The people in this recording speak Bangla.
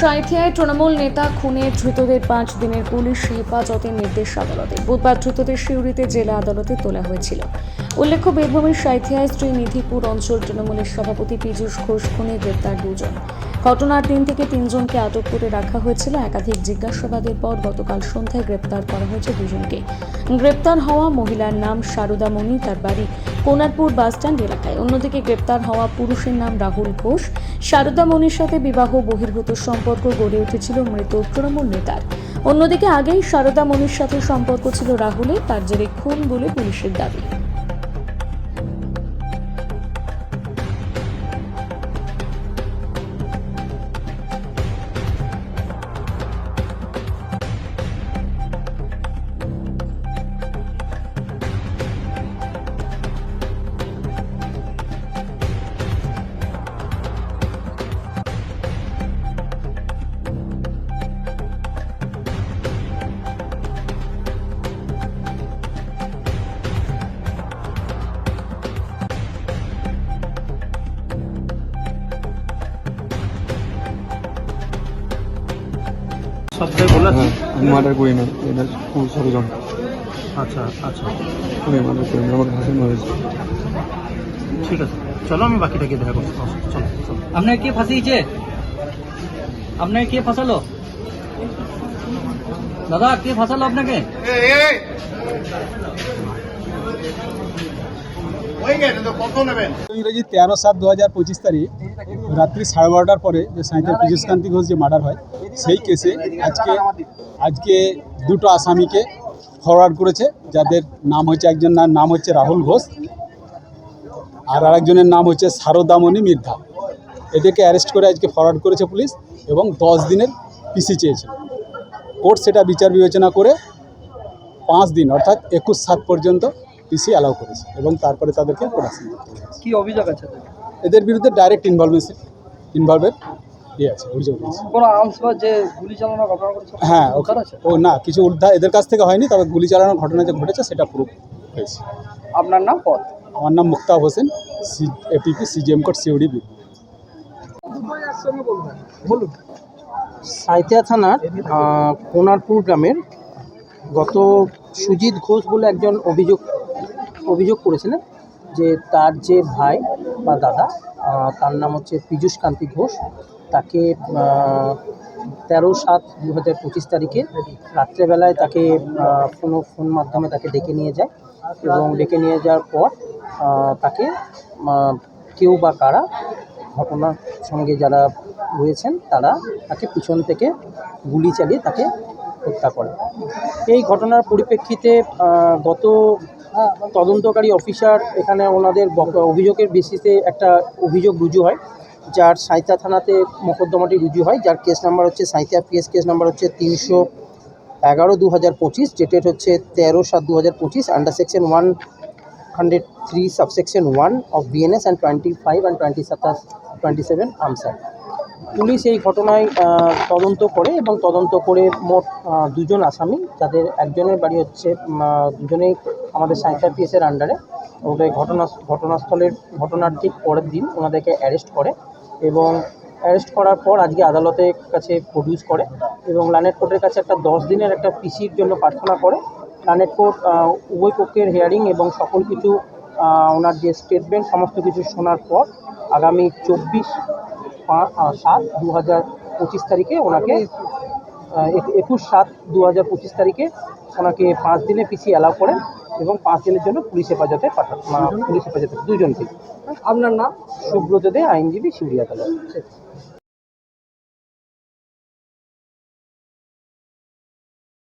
সাঁথিয়ায় তৃণমূল নেতা খুনে ধৃতদের পাঁচ দিনের পুলিশ হেফাজতের নির্দেশ আদালতে। বুধবার ধৃতদের শিউরিতে জেলা আদালতে তোলা হয়েছিল। উল্লেখ্য, বীরভূমের সাঁথিয়ায় শ্রী নিধিপুর অঞ্চল তৃণমূলের সভাপতি পীযূষ ঘোষ খুনে গ্রেপ্তার দুজন। ঘটনার দিন থেকে তিনজনকে আটক করে রাখা হয়েছিল। একাধিক জিজ্ঞাসাবাদের পর গতকাল সন্ধ্যায় গ্রেপ্তার করা হয়েছে দুজনকে। গ্রেপ্তার হওয়া মহিলার নাম সারদা মণি তার বাড়ি কোনারপুর বাসস্ট্যান্ড এলাকায়। অন্যদিকে গ্রেপ্তার হওয়া পুরুষের নাম রাহুল ঘোষ। সারদা মণির সাথে বিবাহ বহির্ভূত সম্পর্ক গড়ে উঠেছিল মৃত তৃণমূল নেতার। অন্যদিকে আগেই সারদা মণির সাথে সম্পর্ক ছিল রাহুলের, তার জেরে খুন বলে পুলিশের দাবি। সপ্তাহে বলে হ্যাঁ আমি মার্ডার করি না এটা ষড়যন্ত্র আচ্ছা আচ্ছা। আমি মার্ডার করি না হয়েছে ঠিক আছে চলো আমি বাকিটা গিয়ে দেখা করছি। চলো চলো আপনাকে কে ফাঁসিয়েছে? আপনাকে কে ফাঁসালো? দাদা কে ফাঁসালো আপনাকে? ইংরেজি তেরো সাত দু হাজার পঁচিশ তারিখ, রাত্রি সাড়ে বারোটার পরে যে সাঁইতার পীযুষকান্তি ঘোষ যে মার্ডার হয়, সেই কেসে আজকে আজকে দুটো আসামিকে ফরওয়ার্ড করেছে, যাদের নাম হচ্ছে একজনের নাম হচ্ছে রাহুল ঘোষ, আর আরেকজনের নাম হচ্ছে সারদামণি মির্ধা। এদেরকে অ্যারেস্ট করে আজকে ফরওয়ার্ড করেছে পুলিশ এবং দশ দিনের পিসি চেয়েছে। কোর্ট সেটা বিচার বিবেচনা করে পাঁচ দিন, অর্থাৎ একুশ সাত পর্যন্ত পিসি অ্যালাউ করেছে এবং তারপরে তাদেরকে প্রোডাকশন করতে হয়েছে। কি অভিযোগ আছে এদের বিরুদ্ধে ডাইরেক্ট ইনভলভমেন্ট ইনভলভের ইয়ে আছে অভিযোগ আছে। কোন আর্মস বা যে গুলি চালানোর ঘটনা করেছে হ্যাঁ ওখানে আছে? ও না কিছু উদ্ধার এদের কাছ থেকে হয়নি তবে গুলি চালানোর ঘটনা যে ঘটেছে সেটা প্রুফ হয়েছে। আপনার নাম পদ? আমার নাম Muktab Hossain C APP CGM code COD B বলুন। সাঁইথিয়া থানার কোনারপুর গ্রামের গত সুজিত ঘোষ বলে একজন অভিযোগ অভিযোগ করেছিলেন যে তার যে ভাই বা দাদা তার নাম হচ্ছে পীযূষ কান্তি ঘোষ। তাকে তেরো সাত দু হাজার পঁচিশ তারিখে রাত্রেবেলায় তাকে কোনো ফোন মাধ্যমে তাকে ডেকে নিয়ে যায় এবং ডেকে নিয়ে যাওয়ার পর তাকে কেউ বা কারা ঘটনার সঙ্গে যারা রয়েছেন তারা তাকে পিছন থেকে গুলি চালিয়ে তাকে হত্যা করে। এই ঘটনার পরিপ্রেক্ষিতে গত তদন্তকারী অফিসার এখানে ওনাদের অভিযোগের বেসিসে একটা অভিযোগ রুজু হয়, যার সাঁইতা থানাতে মোকদ্দমাটি রুজু হয়, যার কেস নাম্বার হচ্ছে সাঁইতা পিএস কেস নাম্বার হচ্ছে তিনশো এগারো দু হাজার পঁচিশ যেটার হচ্ছে তেরো সাত দু হাজার পঁচিশ under section one hundred three subsection one of BNS and twenty five and twenty সাতাশ টোয়েন্টি সেভেন আনসার পুলিশ এই ঘটনায় তদন্ত করে এবং তদন্ত করে মোট দুজন আসামি তাদের একজনের বাড়ি হচ্ছে দুজনেই আমাদের সাঁইতার পিএসের আন্ডারে ওদের ঘটনা, ঘটনাস্থলের, ঘটনার ঠিক পরের দিন ওনাদেরকে অ্যারেস্ট করে এবং অ্যারেস্ট করার পর আজকে আদালতের কাছে প্রডিউস করে এবং লানেট কোর্টের কাছে একটা দশ দিনের একটা পিসির জন্য প্রার্থনা করে। লানেট কোর্ট উভয় পক্ষের হিয়ারিং এবং সকল কিছু ওনার যে স্টেটমেন্ট সমস্ত কিছু শোনার পর আগামী চব্বিশ পাঁচ সাত দু হাজার পঁচিশ তারিখে ওনাকে এক- একুশ সাত দু হাজার পঁচিশ তারিখে ওনাকে পাঁচ দিনে পিসি অ্যালাউ করেন এবং পাঁচ দিনের জন্য পুলিশ হেফাজতে পাঠান পুলিশ হেফাজতে দুজনকে আপনার নাম? সুব্রত দে, আইনজীবী আদালত